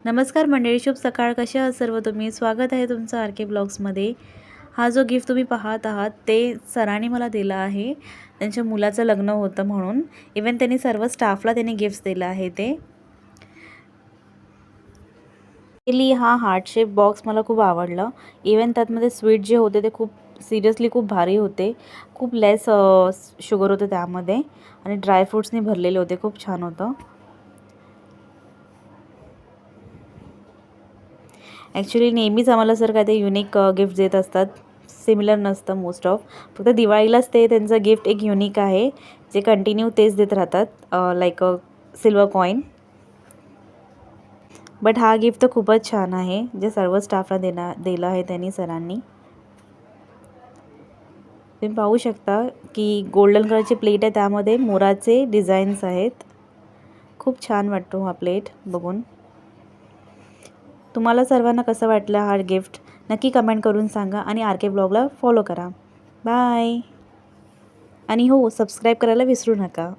नमस्कार मंडळी शुभ सकाळ. कसे आहात सर्व तुम्ही? स्वागत आहे तुमचं आर के ब्लॉग्समध्ये. हा जो गिफ्ट तुम्ही पाहत आहात ते सरांनी मला दिला आहे. त्यांच्या मुलाचं लग्न होतं म्हणून. इवन त्यांनी सर्व स्टाफला त्यांनी गिफ्ट दिलं आहे ते. केली हा हार्ट शेप बॉक्स मला खूप आवडलं. इवन त्यातमध्ये स्वीट जे होते ते खूप सिरियसली खूप भारी होते. खूप लेस शुगर होतं त्यामध्ये. आणि ड्रायफ्रूट्सनी भरलेले होते खूप छान होतं. ॲक्च्युली नेहमीच आम्हाला सर काय ते युनिक गिफ्ट देत असतात. सिमिलर नसतं मोस्ट ऑफ फक्त दिवाळीलाच ते त्यांचं गिफ्ट एक युनिक आहे जे कंटिन्यू तेच देत राहतात. Like a silver coin but हा गिफ्ट तर खूपच छान आहे जे सर्व स्टाफला देणार दिलं आहे त्यांनी सरांनी. तुम्ही पाहू शकता की गोल्डन कलरची प्लेट आहे त्यामध्ये मोराचे डिझाईन्स आहेत. खूप छान वाटतो हा प्लेट बघून. तुम्हाला सर्वांना कसं वाटलं हा गिफ्ट नक्की कमेंट करून सांगा आणि आर के ब्लॉगला फॉलो करा. बाय आणि हो सबस्क्राईब करायला विसरू नका.